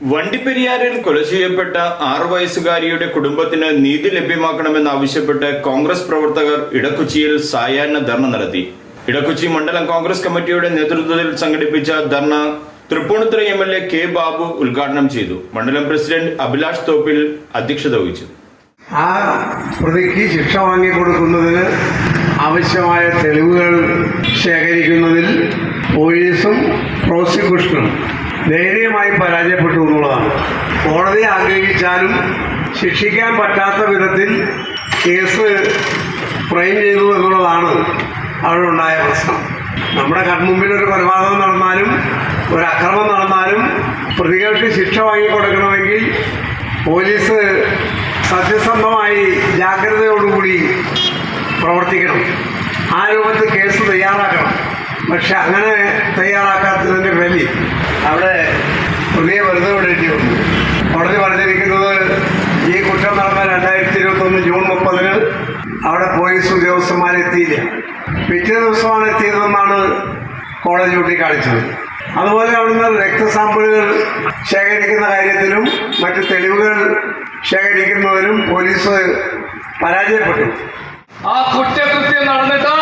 വണ്ടിപ്പെരിയാറിൽ കൊല ചെയ്യപ്പെട്ട ആറു വയസ്സുകാരിയുടെ കുടുംബത്തിന് നീതി ലഭ്യമാക്കണമെന്നാവശ്യപ്പെട്ട് കോൺഗ്രസ് പ്രവർത്തകർ ഇടക്കൊച്ചിയിൽ സായാഹ്ന ധർണ നടത്തി. ഇടക്കൊച്ചി മണ്ഡലം കോൺഗ്രസ് കമ്മിറ്റിയുടെ നേതൃത്വത്തിൽ സംഘടിപ്പിച്ച ധർണ Thrippunithura M L A K Babu ഉദ്ഘാടനം ചെയ്തു. മണ്ഡലം പ്രസിഡന്റ് അഭിലാഷ് തോപ്പിൽ അധ്യക്ഷത വഹിച്ചു. ആ പ്രതിക്ക് ശിക്ഷ വാങ്ങി വാങ്ങിക്കൊടുക്കുന്നതിന് ആവശ്യമായ തെളിവുകൾ ശേഖരിക്കുന്നതിൽ പോലീസും പ്രോസിക്യൂഷനും ദയനീയമായി പരാജയപ്പെട്ടു എന്നുള്ളതാണ് കോടതി ആഗ്രഹിച്ചാലും ശിക്ഷിക്കാൻ പറ്റാത്ത വിധത്തിൽ കേസ് ഫ്രെയിം ചെയ്തു എന്നുള്ളതാണ് അവിടെ ഉണ്ടായ പ്രശ്നം. നമ്മുടെ കൺമുമ്പിൽ ഒരു കൊലപാതകം നടന്നാലും ഒരു അക്രമം നടന്നാലും പ്രതികൾക്ക് ശിക്ഷ വാങ്ങിക്കൊടുക്കണമെങ്കിൽ പോലീസ് സത്യസന്ധമായി ജാഗ്രതയോടുകൂടി പ്രവർത്തിക്കണം. ആ രൂപത്തിൽ കേസ് തയ്യാറാക്കണം. പക്ഷെ അങ്ങനെ തയ്യാറാക്കാത്തതിന്റെ പേരിൽ അവിടെ പുതിയ വെറുതെ വിടേണ്ടി കോടതി പറഞ്ഞിരിക്കുന്നത് ഈ കുറ്റം നടന്ന രണ്ടായിരത്തി ഇരുപത്തൊന്ന് ജൂൺ മുപ്പതിന് അവിടെ പോലീസ് ഉദ്യോഗസ്ഥന്മാരെത്തിയില്ല പിറ്റേ ദിവസമാണ് എത്തിയതെന്നാണ് കോടതി ചൂണ്ടിക്കാണിച്ചത്. അതുപോലെ അവിടുന്ന് രക്തസാമ്പിളുകൾ ശേഖരിക്കുന്ന കാര്യത്തിലും മറ്റ് തെളിവുകൾ ശേഖരിക്കുന്നതിലും പോലീസ് പരാജയപ്പെട്ടു. ആ കുറ്റകൃത്യം നടന്നിട്ട്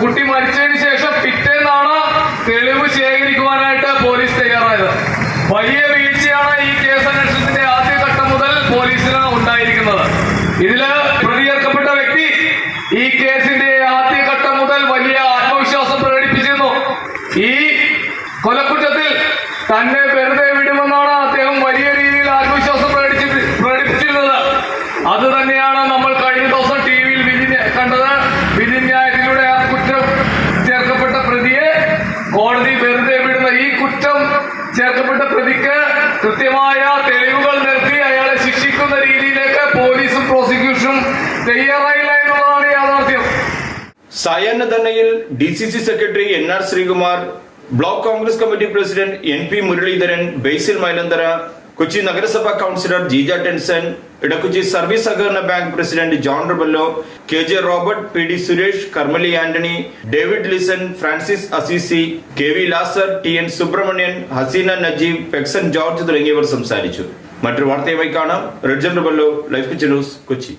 കുട്ടി മരിച്ചതിന് ശേഷം പിറ്റേന്നാണ് തെളിവ് ശേഖരിക്കുവാനായിട്ട് പോലീസ് തയ്യാറായത്. വലിയ വീഴ്ചയാണ് ഈ കേസ് അന്വേഷണത്തിന്റെ ആദ്യഘട്ടം മുതൽ പോലീസിന് ഉണ്ടായിരിക്കുന്നത്. ഇതിൽ പ്രതി ചേർക്കപ്പെട്ട വ്യക്തി ഈ കേസിന്റെ ആദ്യഘട്ടം മുതൽ വലിയ ആത്മവിശ്വാസം പ്രകടിപ്പിച്ചിരുന്നു. ഈ കൊലക്കുറ്റത്തിൽ തന്നെ വെറുതെ വിടുമെന്നാണ് അദ്ദേഹം വലിയ രീതിയിൽ ആത്മവിശ്വാസം പ്രകടിപ്പിച്ചിരുന്നത്. അത് തന്നെയാണ് നമ്മൾ കഴിഞ്ഞ ദിവസം ടി വിയിൽ വിധി കണ്ടത് വിധിന്യായത്തിലൂടെ ആ കുറ്റം ചേർക്കപ്പെട്ട പ്രതിയെ കോടതി വെറുതെ വിടുന്ന ഈ കുറ്റം ചേർക്കപ്പെട്ട പ്രതിക്ക് കൃത്യമായ തെളിവുകൾ നൽകി അയാളെ ശിക്ഷിക്കുന്ന രീതിയിലേക്ക് പോലീസും പ്രോസിക്യൂഷനും തയ്യാറായില്ല എന്നുള്ളതാണ് യാഥാർത്ഥ്യം. സായാഹ്ന ധർണയിൽ D C C secretary N R Sreekumar block Congress committee president N P Muraleedharan Basil Mylanthara Kochi നഗരസഭാ കൌൺസിലർ ജീജ ടെൻസൺ ഇടക്കൊച്ചി സർവീസ് സഹകരണ bank president John Rebello K J Robert P D Suresh Karmali Antony David Lison Francis Assisi K V Lazar T N Subrahmanian Haseena Najeeb Fexon George തുടങ്ങിയവർ സംസാരിച്ചു മറ്റൊരു വാർത്തയുമായി കാണാം Redjan Rebello life kitchen news Kochi